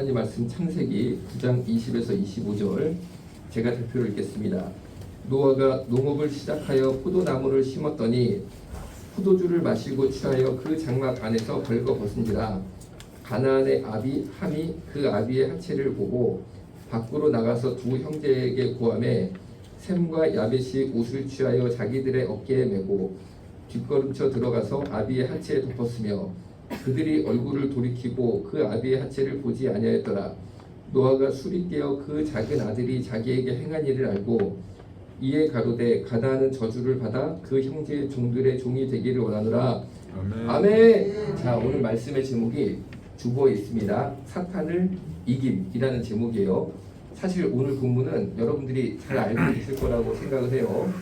하나님 말씀 창세기 9장 20에서 25절 제가 대표로 읽겠습니다. 노아가 농업을 시작하여 포도나무를 심었더니 포도주를 마시고 취하여 그 장막 안에서 벌거 벗은지라 가나안의 아비 함이 그 아비의 하체를 보고 밖으로 나가서 두 형제에게 구함에 샘과 야벳이 옷을 취하여 자기들의 어깨에 메고 뒷걸음쳐 들어가서 아비의 하체에 덮었으며 그들이 얼굴을 돌이키고 그 아비의 하체를 보지 아니하였더라 노아가 술이 깨어 그 작은 아들이 자기에게 행한 일을 알고 이에 가로되 가나안은 저주를 받아 그 형제의 종들의 종이 되기를 원하노라 아멘. 아멘. 자 오늘 말씀의 제목이 주보에 있습니다. 사탄을 이김이라는 제목이에요. 사실 오늘 본문은 여러분들이 잘 알고 있을 거라고 생각을 해요.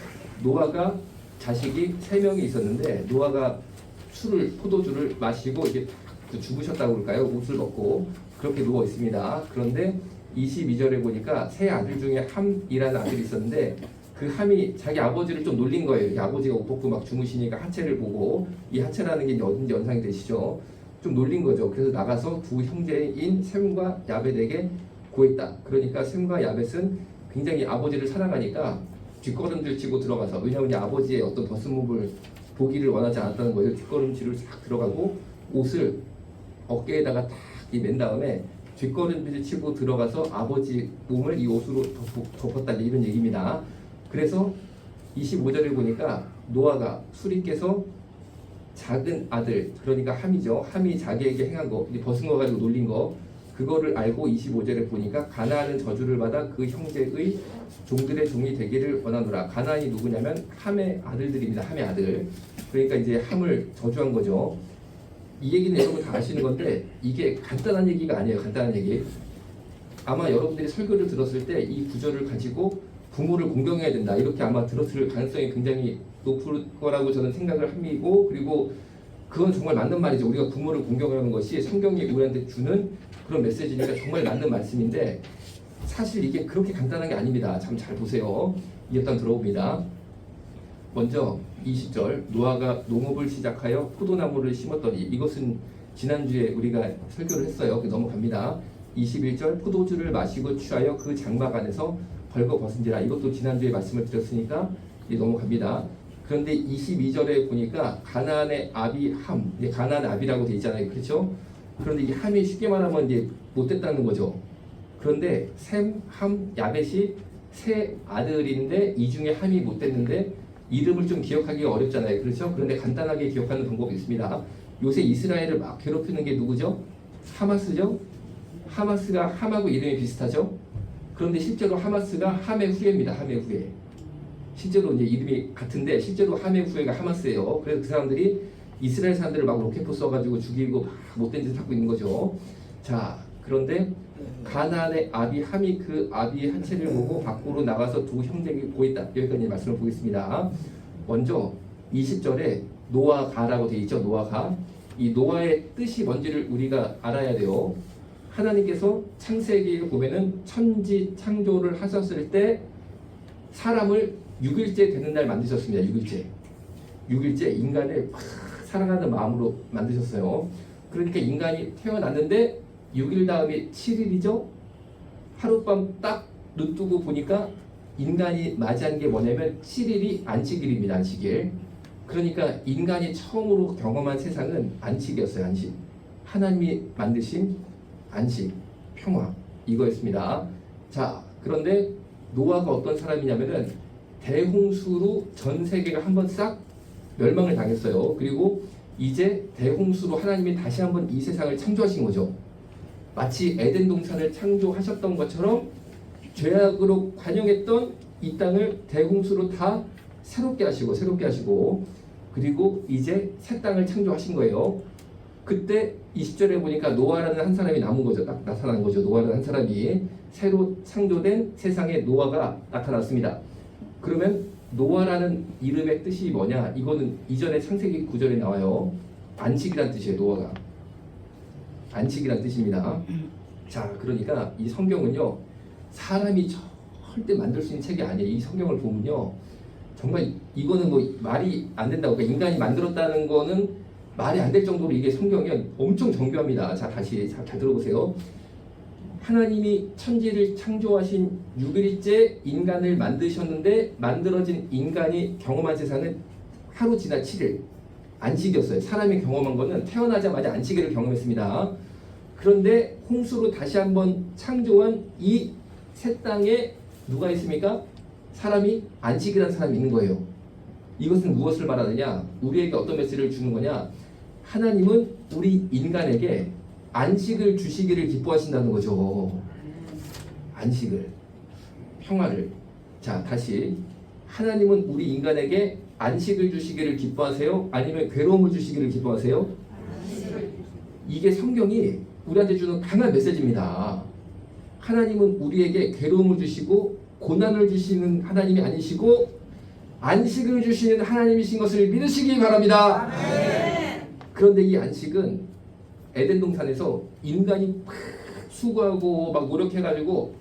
노아가 자식이 세 명이 있었는데 노아가 술을 포도주를 마시고 이게 그 죽으셨다고 그럴까요? 옷을 벗고 그렇게 누워 있습니다. 그런데 22절에 보니까 세 아들 중에 함이라는 아들이 있었는데 그 함이 자기 아버지를 좀 놀린 거예요. 이 아버지가 옷 벗고 막 주무시니까 하체를 보고 이 하체라는 게 어딘지 연상이 되시죠? 좀 놀린 거죠. 그래서 나가서 두 형제인 셈과 야벳에게 고했다. 그러니까 셈과 야벳은 굉장히 아버지를 사랑하니까 뒷걸음질 치고 들어가서 왜냐하면 이 아버지의 어떤 벗음목을 보기를 원하지 않았다는 거예요. 뒷걸음질을 싹 들어가고 옷을 어깨에다가 탁맨 다음에 뒷걸음질 치고 들어가서 아버지 몸을 이 옷으로 덮- 덮었다 이런 얘기입니다. 그래서 25절에 보니까 노아가 깨서 작은 아들 그러니까 함이죠. 함이 자기에게 행한 거 벗은 거 가지고 놀린 거 그거를 알고 25절에 보니까 가나안은 저주를 받아 그 형제의 종들의 종이 되기를 원하노라. 가나안이 누구냐면 함의 아들들입니다. 함의 아들. 그러니까 이제 함을 저주한 거죠. 이 얘기는 여러분 다 아시는 건데 이게 간단한 얘기가 아니에요. 간단한 얘기. 아마 여러분들이 설교를 들었을 때 이 구절을 가지고 부모를 공경해야 된다 이렇게 아마 들었을 가능성이 굉장히 높을 거라고 저는 생각을 합니고 그리고 그건 정말 맞는 말이죠. 우리가 부모를 공경하는 것이 성경이 우리한테 주는 그런 메시지니까 정말 맞는 말씀인데 사실 이게 그렇게 간단한 게 아닙니다. 참 잘 보세요. 이었단 들어봅니다. 먼저 20절 노아가 농업을 시작하여 포도나무를 심었더니 이것은 지난주에 우리가 설교를 했어요. 그 넘어갑니다. 21절 포도주를 마시고 취하여 그 장막 안에서 벌거 벗은지라 이것도 지난주에 말씀을 드렸으니까 넘어갑니다. 그런데 22절에 보니까 가나안의 아비 함, 이제 가나안의 아비라고 돼 있잖아요. 그렇죠? 그런데 이 함이 쉽게 말하면 이제 못됐다는 거죠. 그런데 셈, 함, 야벳이 세 아들인데 이 중에 함이 못됐는데 이름을 좀 기억하기가 어렵잖아요. 그렇죠? 그런데 간단하게 기억하는 방법이 있습니다. 요새 이스라엘을 막 괴롭히는 게 누구죠? 하마스죠? 하마스가 함하고 이름이 비슷하죠? 그런데 실제로 하마스가 함의 후예입니다. 함의 후예. 실제로 이제 이름이 같은데 실제로 함의 후예가 하마스예요. 그래서 그 사람들이 이스라엘 사람들을 막 로켓포 써가지고 죽이고 막 못된 짓을 하고 있는 거죠. 자, 그런데 가나안의 아비 함이 그 아비의 한체를 보고 밖으로 나가서 두 형제에게 보였다. 여기까지 말씀을 보겠습니다. 먼저 20절에 노아가라고 되어 있죠. 노아가. 이 노아의 뜻이 뭔지를 우리가 알아야 돼요. 하나님께서 창세기를 보면은 천지 창조를 하셨을 때 사람을 6일째 되는 날 만드셨습니다. 6일째. 6일째 인간을 막 사랑하는 마음으로 만드셨어요. 그러니까 인간이 태어났는데 6일 다음에 7일이죠. 하룻밤 딱 눈 뜨고 보니까 인간이 맞이한 게 뭐냐면 7일이 안식일입니다. 안식일. 그러니까 인간이 처음으로 경험한 세상은 안식이었어요. 안식. 하나님이 만드신 안식, 평화 이거였습니다. 자, 그런데 노아가 어떤 사람이냐면은 대홍수로 전 세계가 한 번 싹 멸망을 당했어요. 그리고 이제 대홍수로 하나님이 다시 한번 이 세상을 창조하신 거죠. 마치 에덴 동산을 창조하셨던 것처럼 죄악으로 관영했던 이 땅을 대홍수로 다 새롭게 하시고 새롭게 하시고 그리고 이제 새 땅을 창조하신 거예요. 그때 20절에 보니까 노아라는 한 사람이 남은 거죠. 딱 나타난 거죠. 노아라는 한 사람이 새로 창조된 세상에 노아가 나타났습니다. 그러면 노아라는 이름의 뜻이 뭐냐? 이거는 이전에 창세기 9절에 나와요. 안식이란 뜻이에요. 노아가. 안식이란 뜻입니다. 자, 그러니까 이 성경은요. 사람이 절대 만들 수 있는 책이 아니에요. 이 성경을 보면요. 정말 이거는 뭐 말이 안 된다고 그러니까 인간이 만들었다는 거는 말이 안 될 정도로 이게 성경이 엄청 정교합니다. 자 다시 자, 잘 들어보세요. 하나님이 천지를 창조하신 6일째 인간을 만드셨는데 만들어진 인간이 경험한 세상은 하루 지나 7일 안식이었어요. 사람이 경험한 거는 태어나자마자 안식일을 경험했습니다. 그런데 홍수로 다시 한번 창조한 이 새 땅에 누가 있습니까? 사람이 안식이라는 사람이 있는 거예요. 이것은 무엇을 말하느냐? 우리에게 어떤 메시지를 주는 거냐? 하나님은 우리 인간에게 안식을 주시기를 기뻐하신다는 거죠. 안식을, 평화를. 자, 다시. 하나님은 우리 인간에게 안식을 주시기를 기뻐하세요? 아니면 괴로움을 주시기를 기뻐하세요? 이게 성경이 우리한테 주는 강한 메시지입니다. 하나님은 우리에게 괴로움을 주시고 고난을 주시는 하나님이 아니시고 안식을 주시는 하나님이신 것을 믿으시기 바랍니다. 그런데 이 안식은 에덴 동산에서 인간이 막 수고하고 막 노력해가지고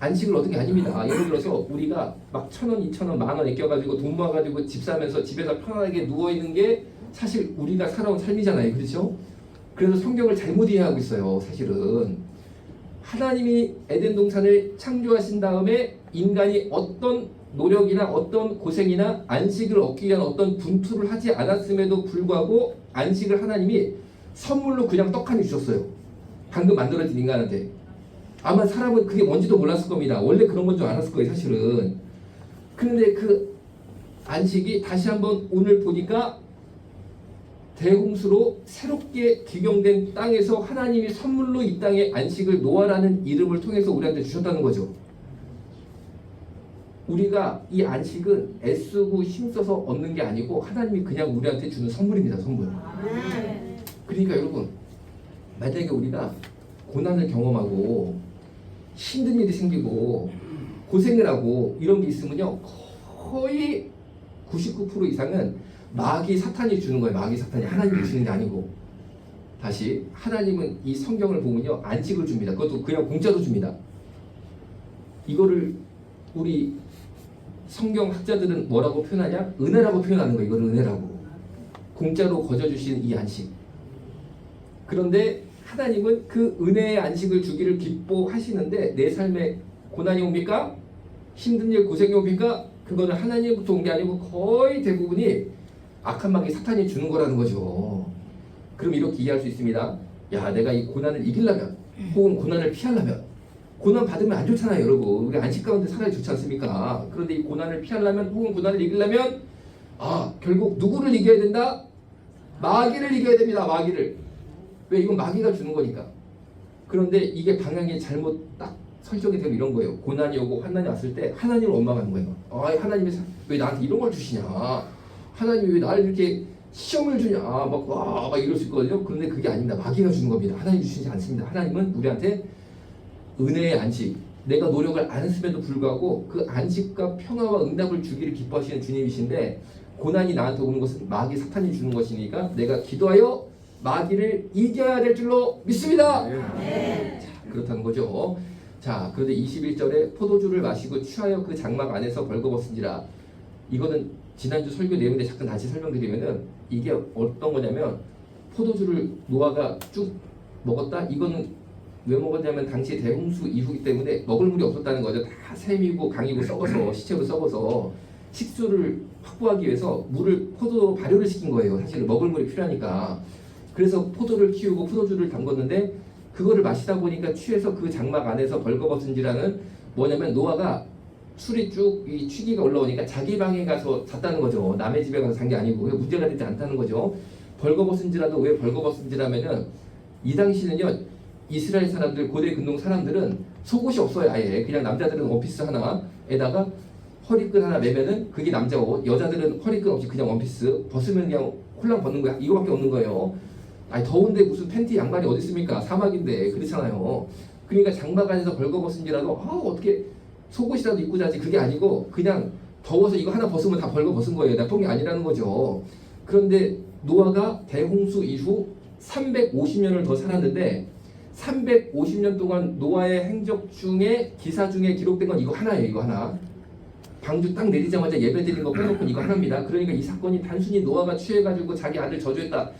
안식을 얻은 게 아닙니다. 예를 들어서 우리가 막 천 원, 이천 원, 만 원 아껴가지고 돈 모아가지고 집 사면서 집에서 편안하게 누워 있는 게 사실 우리가 살아온 삶이잖아요. 그렇죠? 그래서 성경을 잘못 이해하고 있어요. 사실은 하나님이 에덴 동산을 창조하신 다음에 인간이 어떤 노력이나 어떤 고생이나 안식을 얻기 위한 어떤 분투를 하지 않았음에도 불구하고 안식을 하나님이 선물로 그냥 떡하니 주셨어요. 방금 만들어진 인간한테. 아마 사람은 그게 뭔지도 몰랐을 겁니다. 원래 그런 건 줄 알았을 거예요, 사실은. 그런데 그 안식이 다시 한번 오늘 보니까 대홍수로 새롭게 기경된 땅에서 하나님이 선물로 이 땅에 안식을 노아라는 이름을 통해서 우리한테 주셨다는 거죠. 우리가 이 안식은 애쓰고 힘써서 얻는 게 아니고 하나님이 그냥 우리한테 주는 선물입니다. 선물. 그러니까 여러분 만약에 우리가 고난을 경험하고 힘든 일이 생기고 고생을 하고 이런 게 있으면요 거의 99% 이상은 마귀 사탄이 주는 거예요. 마귀 사탄이 하나님이 주는 게 아니고 다시 하나님은 이 성경을 보면요 안식을 줍니다. 그것도 그냥 공짜로 줍니다. 이거를 우리 성경 학자들은 뭐라고 표현하냐? 은혜라고 표현하는 거예요. 이걸 은혜라고 공짜로 거저 주신 이 안식. 그런데 하나님은 그 은혜의 안식을 주기를 기뻐하시는데 내 삶에 고난이 옵니까? 힘든 일 고생이 옵니까? 그거는 하나님부터 온 게 아니고 거의 대부분이 악한 마귀 사탄이 주는 거라는 거죠. 그럼 이렇게 이해할 수 있습니다. 야, 내가 이 고난을 이기려면 혹은 고난을 피하려면 고난 받으면 안 좋잖아요, 여러분. 우리 안식 가운데 살아야 좋지 않습니까? 그런데 이 고난을 피하려면 혹은 고난을 이기려면 아, 결국 누구를 이겨야 된다? 마귀를 이겨야 됩니다. 마귀를. 왜 이건 마귀가 주는 거니까. 그런데 이게 방향이 잘못 딱 설정이 되면 이런 거예요. 고난이 오고 환난이 왔을 때 하나님을 원망하는 거예요. 아, 하나님이 사- 왜 나한테 이런 걸 주시냐? 하나님이 왜 나를 이렇게 시험을 주냐? 막 와, 막 이럴 수 있거든요. 그런데 그게 아닙니다. 마귀가 주는 겁니다. 하나님 주시지 않습니다. 하나님은 우리한테 은혜의 안식, 내가 노력을 안 했음에도 불구하고 그 안식과 평화와 응답을 주기를 기뻐하시는 주님이신데 고난이 나한테 오는 것은 마귀 사탄이 주는 것이니까 내가 기도하여 마귀를 이겨야 될 줄로 믿습니다. 자, 그렇다는 거죠. 자, 그런데 21절에 포도주를 마시고 취하여 그 장막 안에서 벌거벗은지라 이거는 지난주 설교 내용인데 잠깐 다시 설명드리면은 이게 어떤 거냐면 포도주를 노아가 쭉 먹었다. 이거는 왜 먹었냐면 당시 대홍수 이후기 때문에 먹을 물이 없었다는 거죠. 다 샘이고 강이고 썩어서 시체로 썩어서 식수를 확보하기 위해서 물을 포도로 발효를 시킨 거예요. 사실 먹을 물이 필요하니까. 그래서 포도를 키우고 포도주를 담궜는데 그거를 마시다 보니까 취해서 그 장막 안에서 벌거벗은 지라는 뭐냐면 노아가 술이 쭉 이 취기가 올라오니까 자기 방에 가서 잤다는 거죠. 남의 집에 가서 잔 게 아니고 그게 문제가 되지 않다는 거죠. 벌거벗은지라도 왜 벌거벗은지라면은 이 당시는요 이스라엘 사람들 고대 근동 사람들은 속옷이 없어요 아예 그냥 남자들은 원피스 하나에다가 허리끈 하나 매면은 그게 남자 옷 여자들은 허리끈 없이 그냥 원피스 벗으면 그냥 홀랑 벗는 거야 이거밖에 없는 거예요 아니 더운데 무슨 팬티 양말이 어디 있습니까 사막인데 그렇잖아요 그러니까 장막 안에서 벌거벗은지라도 아 어떻게 속옷이라도 입고 자지 그게 아니고 그냥 더워서 이거 하나 벗으면 다 벌거 벗은 거예요 나쁜 게 아니라는 거죠 그런데 노아가 대홍수 이후 350년을 더 살았는데 350년 동안 노아의 행적 중에 기사 중에 기록된 건 이거 하나예요. 이거 하나. 방주 딱 내리자마자 예배 드린 거 빼놓고 이거 하나입니다. 그러니까 이 사건이 단순히 노아가 취해가지고 자기 아들 저주했다.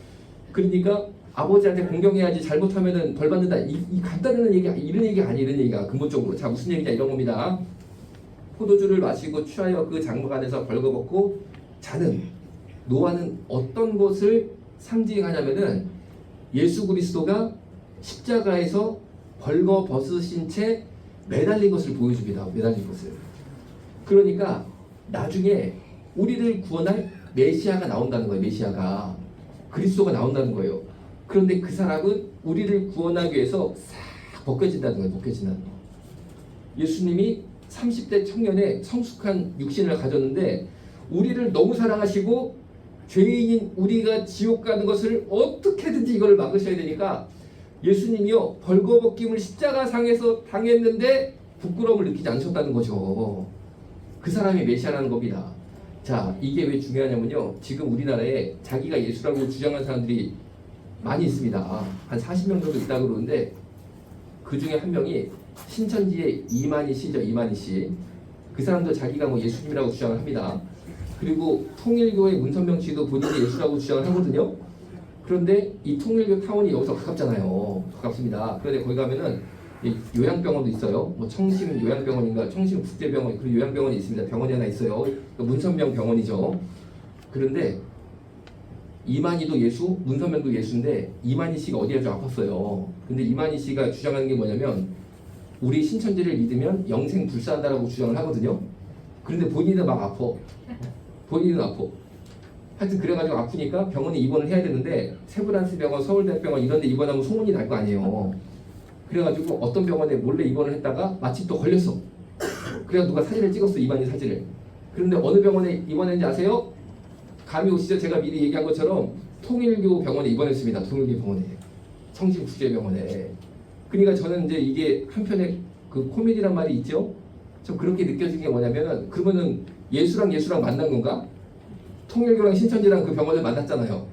그러니까 아버지한테 공경해야지 잘못하면은 벌 받는다. 이, 이 간단한 얘기 이런 얘기 아니 이런 얘기가 근본적으로 자 무슨 얘기냐 이런 겁니다. 포도주를 마시고 취하여 그 장막 안에서 벌거벗고 자는 노아는 어떤 것을 상징하냐면은 예수 그리스도가 십자가에서 벌거벗으신 채 매달린 것을 보여줍니다. 매달린 것을. 그러니까 나중에 우리를 구원할 메시아가 나온다는 거예요. 메시아가 그리스도가 나온다는 거예요. 그런데 그 사람은 우리를 구원하기 위해서 싹 벗겨진다는 거예요. 벗겨진다는 거. 예수님이 30대 청년의 성숙한 육신을 가졌는데 우리를 너무 사랑하시고 죄인인 우리가 지옥 가는 것을 어떻게든지 이걸 막으셔야 되니까 예수님이요 벌거벗김을 십자가상에서 당했는데 부끄러움을 느끼지 않으셨다는 거죠. 그 사람이 메시아라는 겁니다. 자 이게 왜 중요하냐면요 지금 우리나라에 자기가 예수라고 주장하는 사람들이 많이 있습니다. 한 40명 정도 있다 그러는데 그 중에 한 명이 신천지의 이만희 씨죠 이만희 씨. 그 사람도 자기가 뭐 예수님이라고 주장을 합니다. 그리고 통일교의 문선명 씨도 본인이 예수라고 주장을 하거든요. 그런데 이 통일교 타운이 여기서 가깝잖아요. 가깝습니다. 그런데 거기 가면은 이 요양병원도 있어요. 뭐 청심 요양병원인가 청심 국제병원 그리고 요양병원이 있습니다. 병원이 하나 있어요. 그 문선명 병원이죠. 그런데 이만희도 예수, 문선명도 예수인데 이만희 씨가 어디가 좀 아팠어요. 근데 이만희 씨가 주장하는 게 뭐냐면 우리 신천지를 믿으면 영생 불사한다라고 주장을 하거든요. 그런데 본인은 막 아파. 본인은 아파. 하여튼 그래가지고 아프니까 병원에 입원을 해야 되는데 세브란스 병원, 서울대병원 이런 데 입원하면 소문이 날 거 아니에요. 그래가지고 어떤 병원에 몰래 입원을 했다가 마침 또 걸렸어. 그래서 누가 사진을 찍었어, 이만희 사진을. 그런데 어느 병원에 입원했는지 아세요? 감이 오시죠? 제가 미리 얘기한 것처럼 통일교 병원에 입원했습니다. 통일교 병원에. 청신국제병원에. 그러니까 저는 이제 이게 한편의 그 코미디란 말이 있죠? 좀 그렇게 느껴진 게 뭐냐면은 그러면은 예수랑 예수랑 만난 건가? 통일교랑 신천지랑 그 병원을 만났잖아요.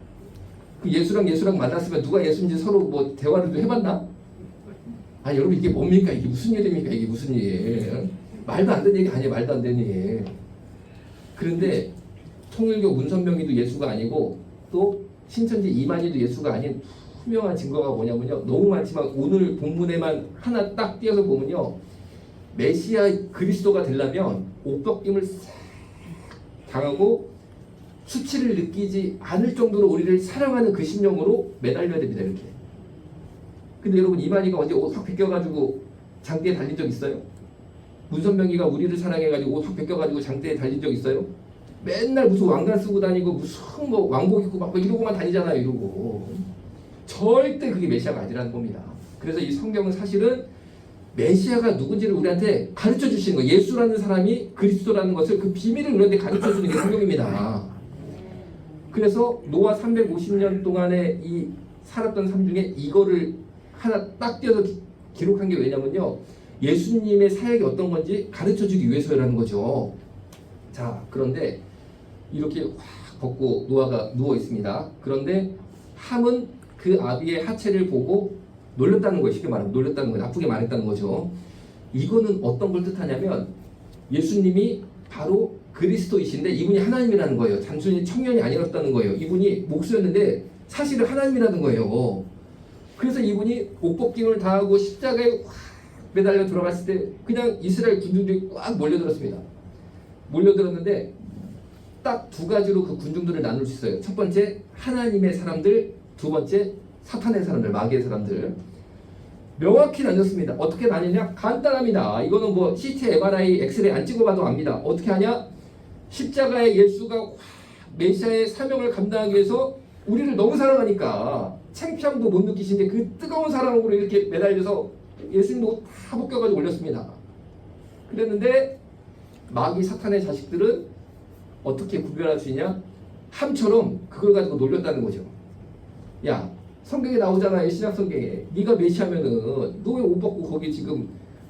그 예수랑 예수랑 만났으면 누가 예수인지 서로 뭐 대화를 좀 해봤나? 아 여러분 이게 뭡니까? 이게 무슨 일입니까? 이게 무슨 일? 말도 안 되는 얘기 아니에요. 말도 안 되는 일. 그런데 통일교 문선명이도 예수가 아니고 또 신천지 이만희도 예수가 아닌 투명한 증거가 뭐냐면요. 너무 많지만 오늘 본문에만 하나 딱 띄어서 보면요. 메시아 그리스도가 되려면 옷벗김을 싹 당하고 수치를 느끼지 않을 정도로 우리를 사랑하는 그 심령으로 매달려야 됩니다. 이렇게. 근데 여러분 이만희가 언제 옷확 벗겨가지고 장대에 달린 적 있어요? 문선명이가 우리를 사랑해가지고 옷확 벗겨가지고 장대에 달린 적 있어요? 맨날 무슨 왕관 쓰고 다니고 무슨 뭐 왕복 입고 막 이러고만 다니잖아요. 이러고 절대 그게 메시아가 아니라는 겁니다. 그래서 이 성경은 사실은 메시아가 누군지를 우리한테 가르쳐 주시는 거예요. 예수라는 사람이 그리스도라는 것을 그 비밀을 우리한테 가르쳐 주는 게 성경입니다. 그래서 노아 350년 동안에 이 살았던 삶 중에 이거를 하나 딱 띄어서 기- 기록한 게 왜냐면요. 예수님의 사역이 어떤 건지 가르쳐 주기 위해서라는 거죠. 자, 그런데 이렇게 확 벗고 노아가 누워 있습니다. 그런데 함은 그 아비의 하체를 보고 놀렸다는 거예요. 쉽게 말하면 놀렸다는 거예요. 나쁘게 말했다는 거죠. 이거는 어떤 걸 뜻하냐면 예수님이 바로 그리스도이신데 이분이 하나님이라는 거예요. 단순히 청년이 아니었다는 거예요. 이분이 목수였는데 사실은 하나님이라는 거예요. 그래서 이분이 옷벗김을 당하고 십자가에 확 매달려 들어갔을 때 그냥 이스라엘 군중들이 꽉 몰려들었습니다. 몰려들었는데 딱 두 가지로 그 군중들을 나눌 수 있어요. 첫 번째 하나님의 사람들, 두 번째 사탄의 사람들, 마귀의 사람들. 명확히 나뉘었습니다. 어떻게 나뉘냐? 간단합니다. 이거는 뭐 CT, MRI, 엑스레이 안 찍어봐도 압니다. 어떻게 하냐? 십자가에 예수가 확 메시아의 사명을 감당하기 위해서 우리를 너무 사랑하니까 창피함도 못 느끼신데 그 뜨거운 사랑으로 이렇게 매달려서 예수님도 다 벗겨가지고 올렸습니다. 그랬는데 마귀 사탄의 자식들은 어떻게 구별할 수 있냐? 함처럼 그걸 가지고 놀렸다는 거죠. 야 성경에 나오잖아요 신약 성경에 네가 메시하면은 너 왜 옷 벗고 거기 지금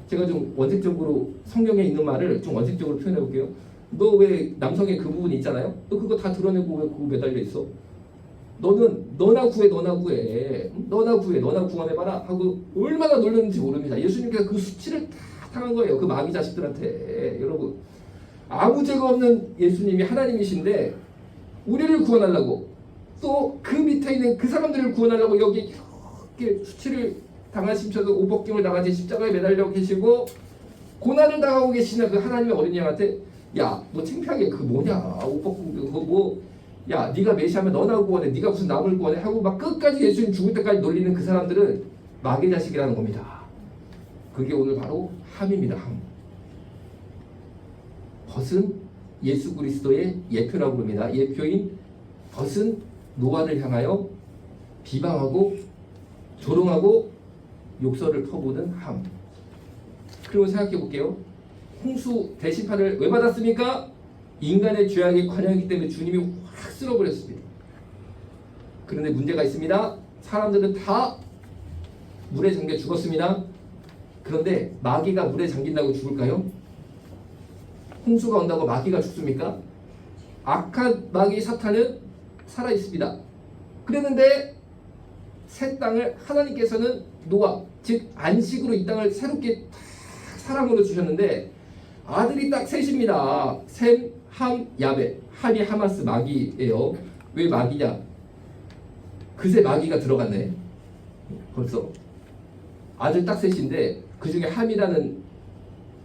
제가 좀 원색적으로 성경에 있는 말을 좀 원색적으로 표현해 볼게요. 너 왜 남성의 그 부분 있잖아요. 너 그거 다 드러내고 왜 그거 매달려 있어? 너는 너나 구해 너나 구해 응? 너나 구해 너나 구원해봐라 하고 얼마나 놀렸는지 모릅니다. 예수님께서 그 수치를 다 당한 거예요. 그 마귀 자식들한테 여러분 아무 죄가 없는 예수님이 하나님이신데 우리를 구원하려고 또 그 밑에 있는 그 사람들을 구원하려고 여기 이렇게 수치를 당하시면서 오복김을 당하시 십자가에 매달려 계시고 고난을 당하고 계시는 그 하나님의 어린 양한테 야 너 창피하게 그 뭐냐 오복김 그거 뭐 야 네가 메시하면 너나 구원해 네가 무슨 남을 구원해 하고 막 끝까지 예수님 죽을 때까지 놀리는 그 사람들은 마귀 자식이라는 겁니다. 그게 오늘 바로 함입니다. 함. 벗은 예수 그리스도의 예표라고 부릅니다. 예표인 벗은 노아를 향하여 비방하고 조롱하고 욕설을 퍼부는 함. 그리고 생각해 볼게요. 홍수 대시판을 왜 받았습니까? 인간의 죄악에 관여했기 때문에 주님이 확 쓸어버렸습니다. 그런데 문제가 있습니다. 사람들은 다 물에 잠겨 죽었습니다. 그런데 마귀가 물에 잠긴다고 죽을까요? 홍수가 온다고 마귀가 죽습니까? 악한 마귀 사탄은 살아 있습니다. 그랬는데 새 땅을 하나님께서는 노아 즉 안식으로 이 땅을 새롭게 탁 사랑으로 주셨는데 아들이 딱 셋입니다. 셈, 함, 야베. 함이 하마스 마귀예요. 왜 마귀냐? 그새 마귀가 들어갔네. 벌써 아들 딱 셋인데 그 중에 함이라는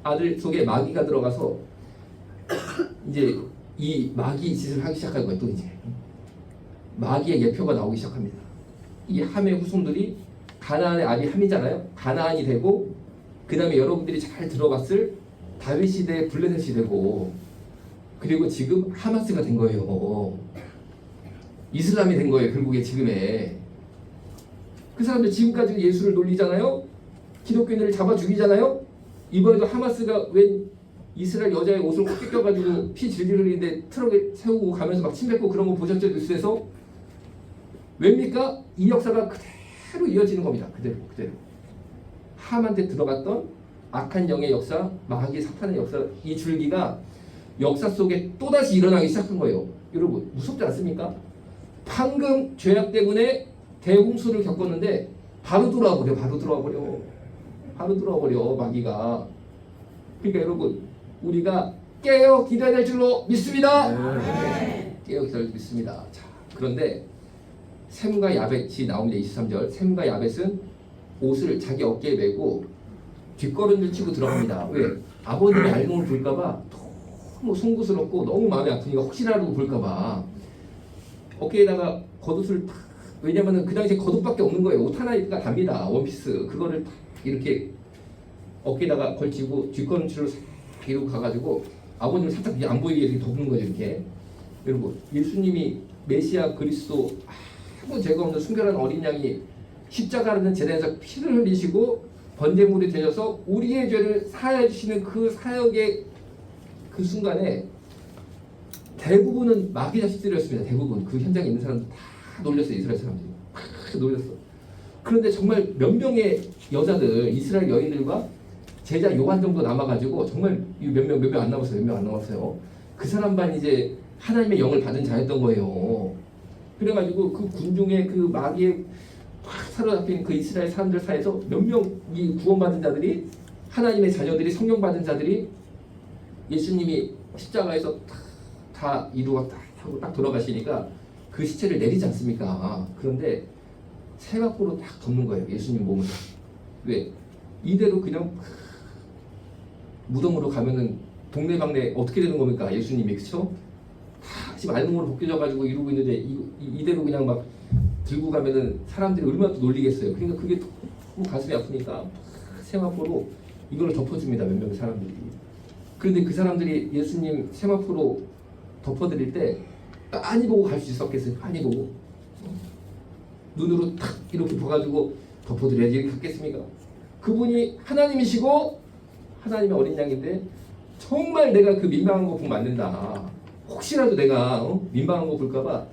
아들 속에 마귀가 들어가서 이제 이 마귀 짓을 하기 시작할 거예요. 또 이제 마귀의 예표가 나오기 시작합니다. 이 함의 후손들이 가나안의 아비 함이잖아요. 가나안이 되고 그 다음에 여러분들이 잘 들어봤을 다윗 시대 블레셋이 되고 그리고 지금 하마스가 된 거예요. 이슬람이 된 거예요. 결국에 지금에 그 사람들 지금까지 예수를 놀리잖아요. 기독교인들을 잡아 죽이잖아요. 이번에도 하마스가 웬 이스라엘 여자의 옷을 꼭 뺏겨가지고 피 질질 흘리는데 트럭에 세우고 가면서 막 침 뱉고 그런 거 보셨죠 뉴스에서? 왜입니까? 이 역사가 그대로 이어지는 겁니다. 그대로 그대로. 함한테 들어갔던 악한 영의 역사, 마귀 사탄의 역사 이 줄기가 역사 속에 또다시 일어나기 시작한 거예요. 여러분 무섭지 않습니까? 방금 죄악 때문에 대홍수를 겪었는데 바로 들어와 버려, 바로 들어와 버려, 바로 들어와 버려 마귀가. 그러니까 여러분 우리가 깨어 기도해야 될 줄로 믿습니다. 깨어 기도할 줄 믿습니다. 자, 그런데 샘과 야벳이 나옵니다. 23절. 샘과 야벳은 옷을 자기 어깨에 메고 뒷걸음질 치고 들어갑니다. 왜? 아버님이 알몸을 볼까봐 너무 송구스럽고 너무 마음이 아프니까 혹시라도 볼까봐 어깨에다가 겉옷을 탁 왜냐면은 그 당시에 겉옷밖에 없는 거예요. 옷 하나가 답니다. 원피스 그거를 탁 이렇게 어깨에다가 걸치고 뒷걸음질로 싹 이러고 가가지고 아버님을 살짝 안 보이게 이렇게 덮는 거죠 이렇게. 여러분 예수님이 메시아 그리스도 아무 죄가 없는 순결한 어린 양이 십자가라는 재단에서 피를 흘리시고 번제물이 되셔서 우리의 죄를 사하여 주시는 그 사역의 그 순간에 대부분은 마귀 자식들이었습니다. 대부분 그 현장에 있는 사람들 다 놀렸어요. 이스라엘 사람들이 다 놀렸어. 그런데 정말 몇 명의 여자들 이스라엘 여인들과 제자 요한 정도 남아가지고 정말 몇 명 몇 명 안 남았어요. 몇 명 안 남았어요. 그 사람만 이제 하나님의 영을 받은 자였던 거예요. 그래가지고 그 군중의 그 마귀의 확 사로잡힌 그 이스라엘 사람들 사이에서 몇 명이 구원받은 자들이 하나님의 자녀들이 성령 받은 자들이 예수님이 십자가에서 다, 다 이루어 다 하고 딱 돌아가시니까 그 시체를 내리지 않습니까? 그런데 세마포로 딱 덮는 거예요. 예수님 몸을. 왜? 이대로 그냥 무덤으로 가면은 동네방네 어떻게 되는 겁니까? 예수님이 그쵸? 다 지금 알몸으로 벗겨져 가지고 이러고 있는데 이, 이, 이대로 그냥 막 들고 가면은 사람들이 얼마나 또 놀리겠어요. 그러니까 그게 가슴이 아프니까 세마포로 이걸 덮어줍니다. 몇 명의 사람들이. 그런데 그 사람들이 예수님 세마포로 덮어드릴 때 많이 보고 갈 수 있었겠어요. 많이 보고 눈으로 탁 이렇게 봐가지고 덮어드려야지 갔겠습니까? 그분이 하나님이시고 하나님의 어린 양인데 정말 내가 그 민망한 거 보면 안 된다. 혹시라도 내가 어? 민망한 거 볼까봐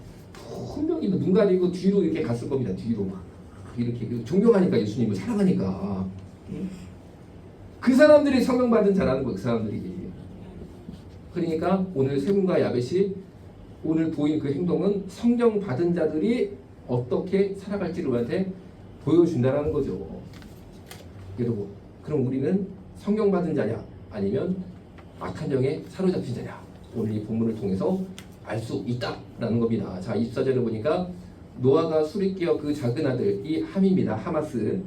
분명히 눈 가리고 뒤로 이렇게 갔을 겁니다. 뒤로 막 이렇게 그 존경하니까 예수님을 사랑하니까 그 사람들이 성령 받은 자라는 거예요. 그 사람들이 그러니까 오늘 세분과 야벳이 오늘 보인 그 행동은 성령 받은 자들이 어떻게 살아갈지를 우리한테 보여준다는 거죠. 여러분, 그럼 우리는 성령 받은 자냐 아니면 악한 영에 사로잡힌 자냐 오늘 이 본문을 통해서 알 수 있다. 라는 겁니다. 자, 24절에 보니까 노아가 술이 끼어 그 작은 아들 이 함입니다. 하마스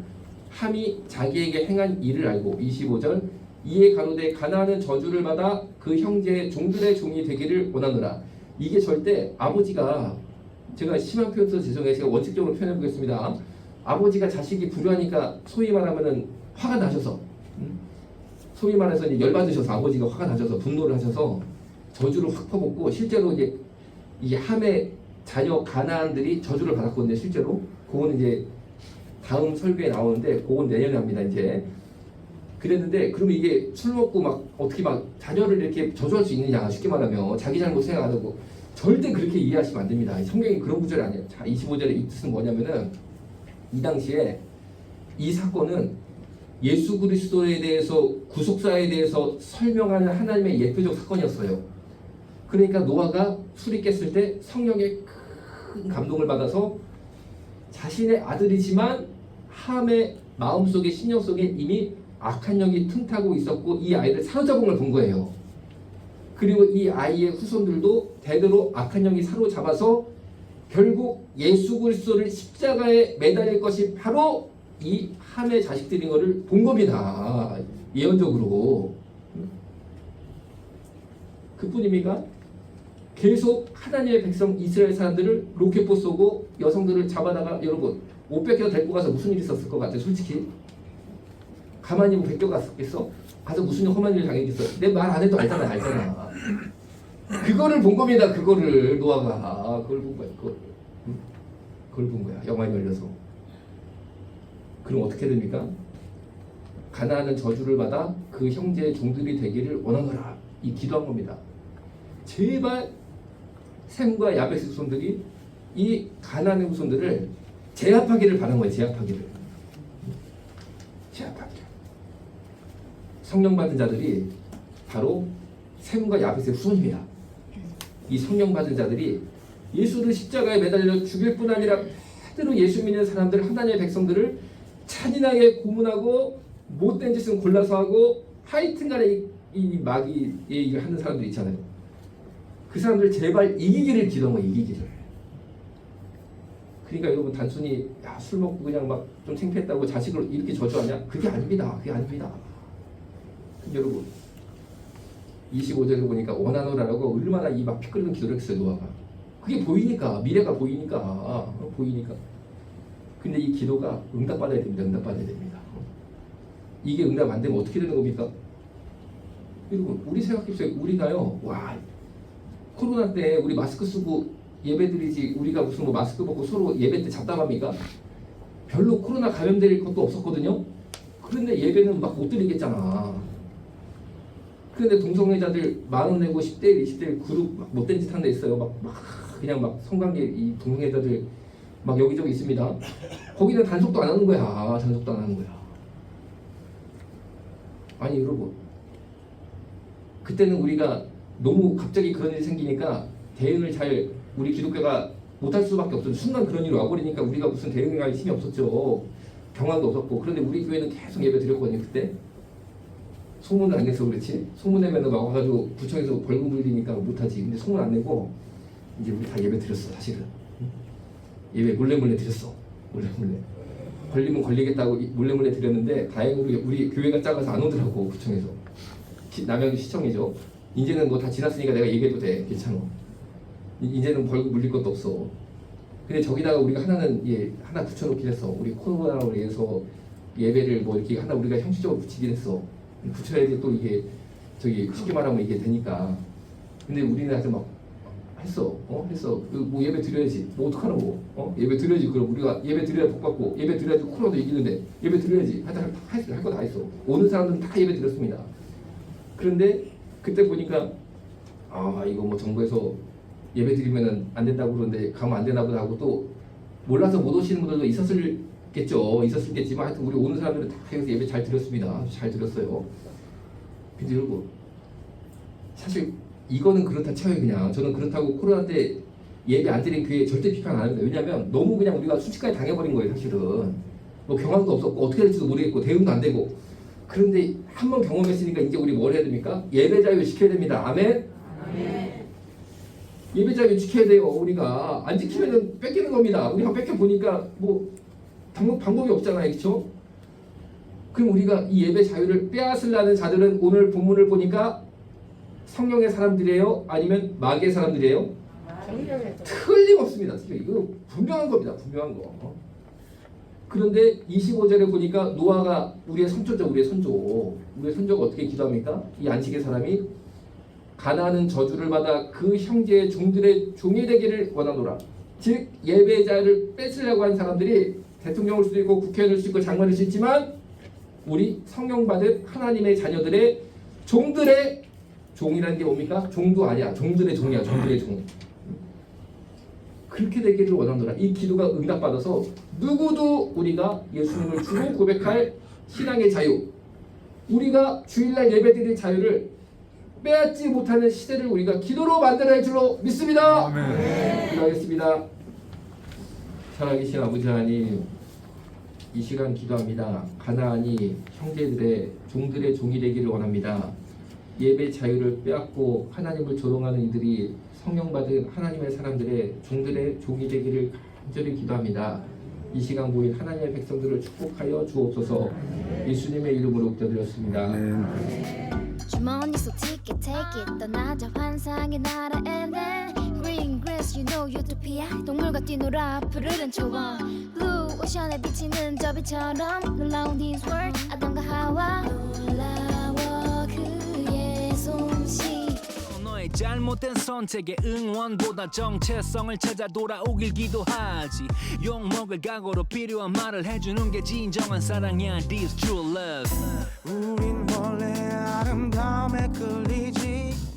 함이 자기에게 행한 일을 알고 25절 이에 가로되 가나안은 저주를 받아 그 형제의 종들의 종이 되기를 원하노라. 이게 절대 아버지가 제가 심한 표현 써서 죄송해요. 제가 원칙적으로 표현해 보겠습니다. 아버지가 자식이 불효하니까 소위 말하면은 화가 나셔서 음? 소위 말해서 이제 열받으셔서 아버지가 화가 나셔서 분노를 하셔서 저주를 확 퍼붓고 실제로 이제 이 함의 자녀 가나안들이 저주를 받았거든요. 실제로 그거는 이제 다음 설교에 나오는데 그건 내년에 합니다. 이제 그랬는데 그러면 이게 술 먹고 막 어떻게 막 자녀를 이렇게 저주할 수 있느냐 쉽게 말하면 자기 잘못 생각 안 하고 절대 그렇게 이해하시면 안 됩니다. 성경이 그런 구절이 아니에요. 자 25절에 이 뜻은 뭐냐면은 이 당시에 이 사건은 예수 그리스도에 대해서 구속사에 대해서 설명하는 하나님의 예표적 사건이었어요. 그러니까 노아가 술이 깼을 때 성령의 큰 감동을 받아서 자신의 아들이지만 함의 마음속에 신령 속에 이미 악한 영이 틈타고 있었고 이 아이를 사로잡은 걸 본 거예요. 그리고 이 아이의 후손들도 대대로 악한 영이 사로잡아서 결국 예수 그리스도를 십자가에 매달릴 것이 바로 이 함의 자식들인 것을 본 겁니다. 예언적으로. 그뿐 입니까? 계속 하나님의 백성 이스라엘 사람들을 로켓포 쏘고 여성들을 잡아다가 여러분 옷 뺏겨 데리고 가서 무슨 일 있었을 것 같아요 솔직히 가만히 뭐 베껴 갔겠어? 가서 무슨 험한 일 당했겠어? 내 말 안 해도 알잖아 알잖아 그거를 본 겁니다 그거를 노아가 그걸 본 거야 그걸 응? 그걸 본 거야 영안이 열려서 그럼 어떻게 됩니까? 가나안은 저주를 받아 그 형제의 종들이 되기를 원하노라 이 기도한 겁니다 제발 샘과 야베스 후손들이 이 가나안의 후손들을 제압하기를 바란 거예요. 제압하기를. 제압하기를. 성령 받은 자들이 바로 샘과 야베스의 후손입니다. 이 성령 받은 자들이 예수를 십자가에 매달려 죽일 뿐 아니라 그대로 예수 믿는 사람들 하나님의 백성들을 잔인하게 고문하고 못된 짓은 골라서 하고 하여튼간에 이, 이 마귀의 일을 하는 사람들 있잖아요. 그 사람들 제발 이기기를 거예요. 이기기를. 그러니까 여러분 단순히 야, 술 먹고 그냥 막좀 창피했다고 자식을 이렇게 저주하냐? 그게 아닙니다. 그게 아닙니다. 여러분 25절에 보니까 원하노라라고 얼마나 이 막 피 끓는 기도를 했어요. 노아가. 그게 보이니까 미래가 보이니까 어, 보이니까. 근데 이 기도가 응답받아야 됩니다. 응답받아야 됩니다. 이게 응답 안 되면 어떻게 되는 겁니까? 여러분 우리 생각해보세요. 우리가요. 와 코로나 때 우리 마스크 쓰고 예배드리지 우리가 무슨 뭐 마스크 벗고 서로 예배 때 잡담합니까? 별로 코로나 감염될 것도 없었거든요. 그런데 예배는 막 못 드리겠잖아. 그런데 동성애자들 만 원 내고 10대 20대 그룹 막 못된 짓 하는 데 있어요. 막, 막 그냥 막 성관계 이 동성애자들 막 여기저기 있습니다. 거기는 단속도 안 하는 거야. 단속도 안 하는 거야. 아니 여러분 그때는 우리가 너무 갑자기 그런 일이 생기니까 대응을 잘 우리 기독교가 못할 수밖에 없었죠. 순간 그런 일이 와버리니까 우리가 무슨 대응할 힘이 없었죠. 경황도 없었고 그런데 우리 교회는 계속 예배 드렸거든요 그때 소문을 안 내서 그렇지. 소문 내면 막 와가지고 구청에서 벌금 물리니까 못하지. 근데 소문 안 내고 이제 우리 다 예배 드렸어 사실은. 예배 몰래 몰래 드렸어. 몰래 몰래. 걸리면 걸리겠다고 이- 몰래 몰래 드렸는데 다행으로 우리 교회가 작아서 안 오더라고 구청에서. 시- 남양주 시청이죠. 이제는 뭐 다 지났으니까 내가 얘기해도 돼. 괜찮아. 이- 이제는 벌금 물릴 것도 없어. 근데 저기다가 우리가 하나는 예 하나 붙여놓긴 했어. 우리 코로나로 인해서 예배를 뭐 이렇게 하나 우리가 형식적으로 붙이긴 했어 붙여야지 또 이게 저기 쉽게 말하면 이게 되니까. 근데 우리는 하여튼 막 했어. 어? 했어. 그뭐 예배 드려야지. 뭐 어떡하라고 어? 예배 드려야지. 그럼 우리가 예배 드려야 복 받고 예배 드려야지 코로나도 이기는데 예배 드려야지. 하여튼 할거 다 했어. 오는 사람들은 다 예배 드렸습니다. 그런데 그때 보니까 아 이거 뭐 정부에서 예배 드리면은 안 된다고 그러는데 가면 안 되나 보다 하고 또 몰라서 못 오시는 분들도 있었을 겠죠. 있었을겠지만 하여튼 우리 오는 사람들은 다 여기서 예배 잘 드렸습니다. 잘 드렸어요. 근데 여러분 사실 이거는 그렇다 쳐요 그냥. 저는 그렇다고 코로나 때 예배 안 드린 교회 절대 비판 안 합니다. 왜냐면 너무 그냥 우리가 순식간에 당해버린 거예요 사실은. 뭐 경험도 없었고 어떻게 될지도 모르겠고 대응도 안 되고. 그런데 한 번 경험했으니까 이제 우리 뭘 해야 됩니까? 예배 자유 시켜야 됩니다. 아멘? 예배 자유 지켜야 돼요. 우리가. 안 지키면은 뺏기는 겁니다. 우리 한번 뺏겨 보니까 뭐 방법 방법이 없잖아요, 그렇죠? 그럼 우리가 이 예배 자유를 빼앗으려는 자들은 오늘 본문을 보니까 성령의 사람들이에요, 아니면 마귀의 사람들이에요? 틀림없습니다. 틀림. 이거 분명한 겁니다. 분명한 거. 그런데 25절에 보니까 노아가 우리의 선조죠. 우리의 선조. 우리의 선조가 어떻게 기도합니까? 이 안식의 사람이 가나는 저주를 받아 그 형제의 종들의 종이 되기를 원하노라. 즉 예배자를 뺏으려고 하는 사람들이 대통령일 수도 있고 국회의원일 수도 있고 장관일 수 있지만 우리 성령 받은 하나님의 자녀들의 종들의 종이라는 게 뭡니까? 종도 아니야. 종들의 종이야. 종들의 종. 그렇게 되기를 원하노라. 이 기도가 응답받아서 누구도 우리가 예수님을 주로 고백할 신앙의 자유, 우리가 주일날 예배드릴 자유를 빼앗지 못하는 시대를 우리가 기도로 만들어야 할 줄로 믿습니다. 기도하겠습니다. 살아계신 아버지 하나님, 이 시간 기도합니다. 가나안이 형제들의 종들의 종이 되기를 원합니다. 예배 자유를 빼앗고 하나님을 조롱하는 이들이 성령 받은 하나님의 사람들의 종들의 종이 되기를 간절히 기도합니다. 이 시간 모인 하나님의 백성들을 축복하여 주옵소서. 예수님의 이름으로 기도드렸습니다. 주머니 속 ticket take 떠나자 환상의 나라에 내 Grass you know utopia 동물과 뛰놀아 푸르른 초원 Blue 오션에 비치는 저 빛처럼 놀라운 this world 아담과 하와 놀라워 그의 솜씨. 너의 잘못된 선택에 응원보다 정체성을 찾아 돌아오길 기도하지. 욕먹을 각오로 필요한 말을 해주는 게 진정한 사랑이야 This true love. 우린 원래 아름다움에 끌리지